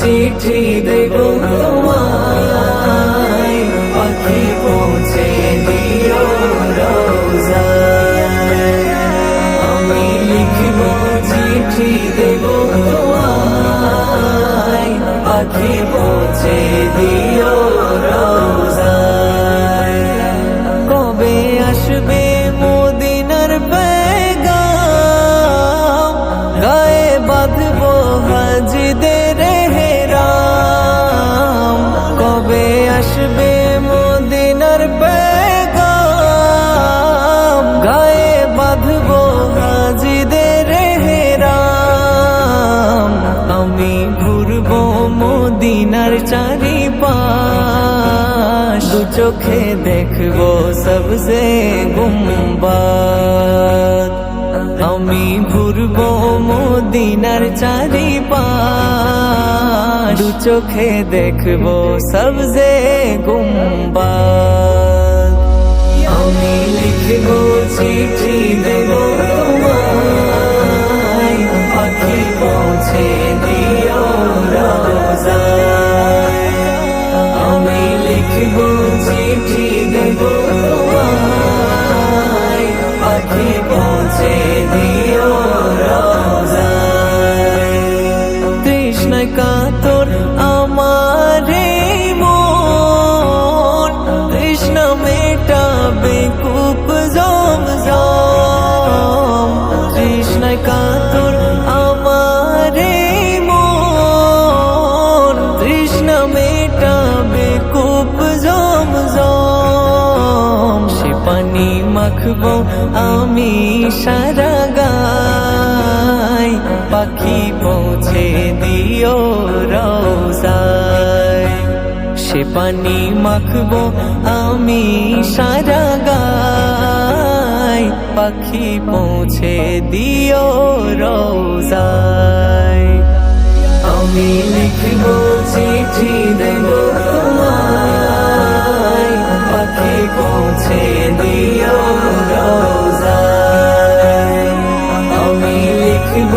চিঠি দু চোখে দেখব সবসে গুম্বাদ। আমি ঘুরবো মদিনার চারি দু চোখে দেখব সবসে গুম্বাদ। আমি লিখব কাতর আমার মন। তৃষ্ণা মেটাবে কূপ জম জম সে পানি মাখবো আমি সারা গাই পাখি পৌঁছে দিও রোজায় সে পানি মাখবো আমি সারা পাখি পৌঁছে দিও রোজায়। আমি লিখব চিঠি দেব পাখি পৌঁছে দিও রোজায়। আমি লিখব